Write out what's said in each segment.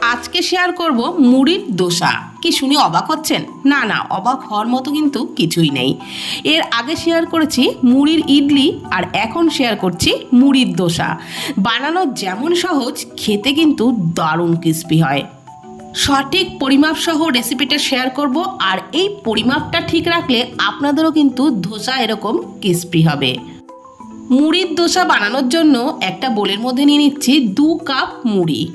আজকে শেয়ার করব মুড়ির দোসা। কি শুনে অবাক হচ্ছেন? না না, অবাক হওয়ার মতো কিন্তু কিছুই নেই। এর আগে শেয়ার করেছি মুড়ির ইডলি আর এখন শেয়ার করছি মুড়ির দোসা। বানানো যেমন সহজ, খেতে কিন্তু দারুণ ক্রিস্পি হয়। সঠিক পরিমাপ সহ রেসিপিটা শেয়ার করব আর এই পরিমাপটা ঠিক রাখলে আপনাদেরও কিন্তু ধোসা এরকম ক্রিস্পি হবে। মুড়ির দোসা বানানোর জন্য একটা বোলের মধ্যে নিয়ে নিচ্ছি দু কাপ মুড়ি।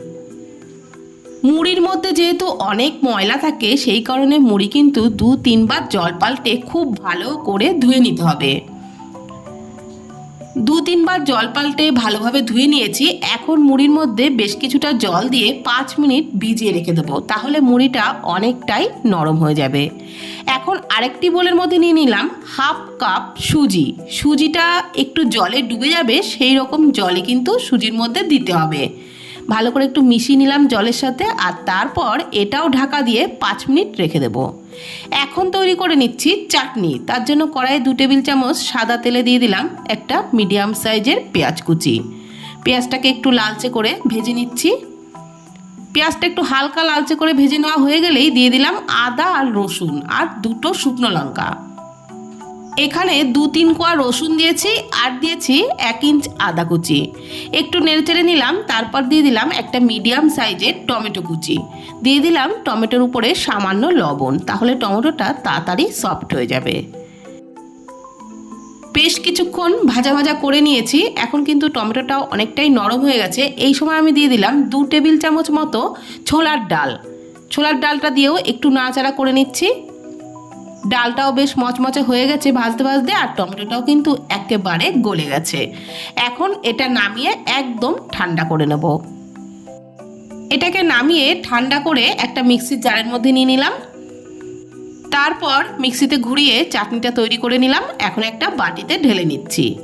মুড়ির মধ্যে যেহেতু অনেক ময়লা থাকে, সেই কারণে মুড়ি কিন্তু দু তিনবার জল পাল্টে খুব ভালো করে ধুয়ে নিতে হবে। দু তিনবার জল পাল্টে ভালোভাবে ধুয়ে নিয়েছি। এখন মুড়ির মধ্যে বেশ কিছুটা জল দিয়ে পাঁচ মিনিট ভিজিয়ে রেখে দেবো, তাহলে মুড়িটা অনেকটাই নরম হয়ে যাবে। এখন আরেকটি বোলের মধ্যে নিয়ে নিলাম হাফ কাপ সুজি। সুজিটা একটু জলে ডুবে যাবে, সেই রকম জলে কিন্তু সুজির মধ্যে দিতে হবে। ভালো করে একটু মিশিয়ে নিলাম জলের সাথে আর তারপর এটাও ঢাকা দিয়ে পাঁচ মিনিট রেখে দেব। এখন তৈরি করে নিচ্ছি চাটনি। তার জন্য কড়াইয়ে দু টেবিল চামচ সাদা তেলে দিয়ে দিলাম একটা মিডিয়াম সাইজের পেঁয়াজ কুচি। পেঁয়াজটাকে একটু লালচে করে ভেজে নিচ্ছি। পেঁয়াজটা একটু হালকা লালচে করে ভেজে নেওয়া হয়ে গেলেই দিয়ে দিলাম আদা আর রসুন আর দুটো শুকনো লঙ্কা। এখানে দু তিন কোয়া রসুন দিয়েছি আর দিয়েছি এক ইঞ্চ আদা কুচি। একটু নেড়েচেড়ে নিলাম, তারপর দিয়ে দিলাম একটা মিডিয়াম সাইজের টমেটো কুচি। দিয়ে দিলাম টমেটোর উপরে সামান্য লবণ, তাহলে টমেটোটা তাড়াতাড়ি সফট হয়ে যাবে। বেশ কিছুক্ষণ ভাজা ভাজা করে নিয়েছি, এখন কিন্তু টমেটোটাও অনেকটাই নরম হয়ে গেছে। এই সময় আমি দিয়ে দিলাম দু টেবিল চামচ মতো ছোলার ডাল। ছোলার ডালটা দিয়েও একটু নাড়াচাড়া করে নিচ্ছি। ডালটাও বেশ মচমচে হয়ে গেছে ভাজতে ভাজতে আর টমেটোটাও কিন্তু একেবারে গলে গেছে। এখন এটা নামিয়ে একদম ঠান্ডা করে নেব। এটাকে নামিয়ে ঠান্ডা করে একটা মিক্সির জারের মধ্যে নিয়ে নিলাম। তারপর মিক্সিতে ঘুরিয়ে চাটনিটা তৈরি করে নিলাম। এখন একটা বাটিতে ঢেলে নিচ্ছি।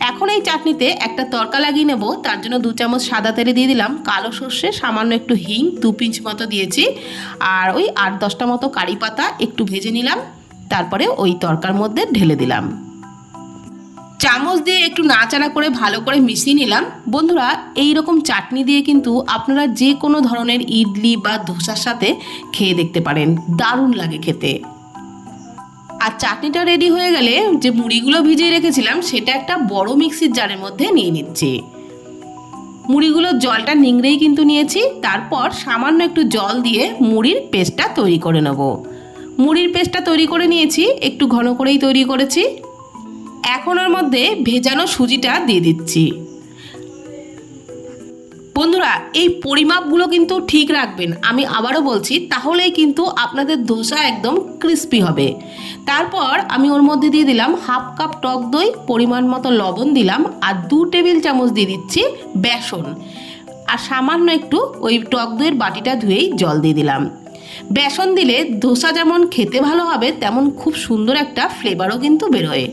এখন এই চাটনিতে একটা তরকা লাগিয়ে নেব। তার জন্য দু চামচ সাদা তেলে দিয়ে দিলাম। কালো সর্ষে, সামান্য একটু হিং, দু পিঞ্চ মতো দিয়েছি। আর ওই আট দশটা মতো কারি পাতা একটু ভেজে নিলাম। তারপরে ওই তরকার মধ্যে ঢেলে দিলাম। চামচ দিয়ে একটু নাচাড়া করে ভালো করে মিশিয়ে নিলাম। বন্ধুরা এই রকম চাটনি দিয়ে কিন্তু আপনারা যে কোনো ধরনের ইডলি বা ধোসার সাথে খেয়ে দেখতে পারেন। দারুণ লাগে খেতে। আর চাটনিটা রেডি হয়ে গেলে যে মুড়িগুলো ভিজিয়ে রেখেছিলাম, সেটা একটা বড় মিক্সির জারের মধ্যে নিয়ে নিচ্ছি। মুড়িগুলোর জলটা নিংড়েই কিন্তু নিয়েছি। তারপর সামান্য একটু জল দিয়ে মুড়ির পেস্টটা তৈরি করে নেব। মুড়ির পেস্টটা তৈরি করে নিয়েছি, একটু ঘন করেই তৈরি করেছি। এখন ওর মধ্যে ভেজানো সুজিটা দিয়ে দিচ্ছি। বন্ধুরা, এই পরিমাপগুলো কিন্তু ঠিক রাখবেন। আমি আবারও বলছি, তাহলেই কিন্তু আপনাদের ধোসা একদম ক্রিস্পি হবে। তারপর আমি ওর মধ্যে দিয়ে দিলাম হাফ কাপ টক দই, পরিমাণ মতো লবণ দিলাম, আর দু টেবিল চামচ দিয়ে দিচ্ছি বেসন। আর সামান্য একটু ওই টক দইয়ের বাটিটা ধুয়েই জল দিয়ে দিলাম। বেসন দিলে ধোসা যেমন খেতে ভালো হবে, তেমন খুব সুন্দর একটা ফ্লেভারও কিন্তু বেরোয়।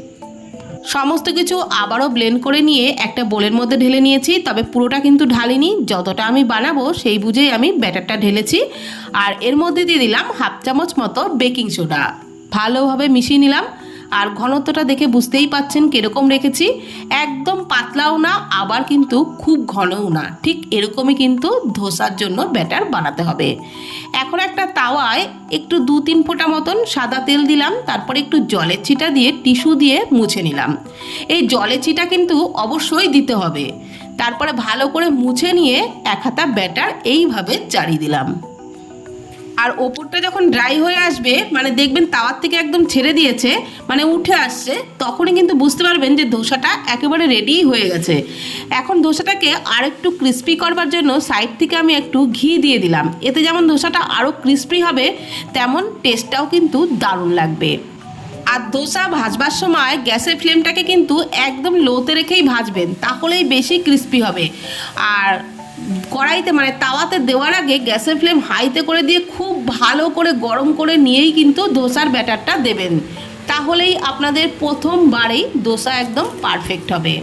সমস্ত কিছু আবারও ব্লেন্ড করে নিয়ে একটা বোলের মধ্যে ঢেলে নিয়েছি, তবে পুরোটা কিন্তু ঢালিনি। যতটা আমি বানাবো সেই বুঝেই আমি ব্যাটারটা ঢেলেছি। আর এর মধ্যে দিয়ে দিলাম হাফ চামচ মতো বেকিং সোডা। ভালোভাবে মিশিয়ে নিলাম। আর ঘনত্বটা দেখে বুঝতেই পাচ্ছেন কীরকম রেখেছি। একদম পাতলাও না, আবার কিন্তু খুব ঘনও না। ঠিক এরকমই কিন্তু ধোসার জন্য ব্যাটার বানাতে হবে। এখন একটা তাওয়ায় একটু দু তিন ফোঁটা মতন সাদা তেল দিলাম, তারপর একটু জলের ছিটা দিয়ে টিস্যু দিয়ে মুছে নিলাম। এই জলের ছিটা কিন্তু অবশ্যই দিতে হবে। তারপরে ভালো করে মুছে নিয়ে এক হাতা ব্যাটার এইভাবে চাড়িয়ে দিলাম। আর ওপরটা যখন ড্রাই হয়ে আসবে মানে দেখবেন তাওয়ার থেকে একদম ছেড়ে দিয়েছে মানে উঠে আসছে, তখনই কিন্তু বুঝতে পারবেন যে ধোসাটা একেবারে রেডি হয়ে গেছে। এখন ধোসাটাকে আর একটু ক্রিস্পি করবার জন্য সাইড থেকে আমি একটু ঘি দিয়ে দিলাম। এতে যেমন ধোসাটা আরও ক্রিস্পি হবে, তেমন টেস্টটাও কিন্তু দারুণ লাগবে। আর ধোসা ভাজবার সময় গ্যাসের ফ্লেমটাকে কিন্তু একদম লোতে রেখেই ভাজবেন, তাহলেই বেশি ক্রিস্পি হবে। আর কড়াইতে মানে তাওয়াতে দেওয়ার আগে গ্যাসের ফ্লেম হাইতে করে দিয়ে খুব ভালো করে গরম করে নিয়েই কিন্তু দোসার ব্যাটারটা দেবেন। তাহলেই আপনাদের প্রথমবারেই দোসা একদম পারফেক্ট হবে।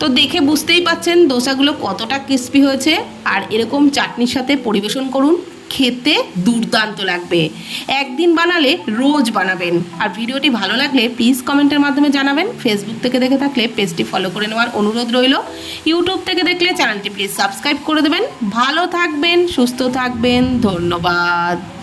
তো দেখে বুঝতেই পাচ্ছেন দোসাগুলো কতটা ক্রিস্পি হয়েছে। আর এরকম চাটনির সাথে পরিবেশন করুন। খেতে দুর্দান্ত লাগবে। একদিন বানালে রোজ বানাবেন। আর ভিডিওটি ভালো লাগলে প্লিজ কমেন্টের মাধ্যমে জানাবেন। ফেসবুক থেকে দেখে থাকলে পেজটি ফলো করে নেওয়ার অনুরোধ রইল। ইউটিউব থেকে দেখলে চ্যানেলটি প্লিজ সাবস্ক্রাইব করে দেবেন। ভালো থাকবেন, সুস্থ থাকবেন, ধন্যবাদ।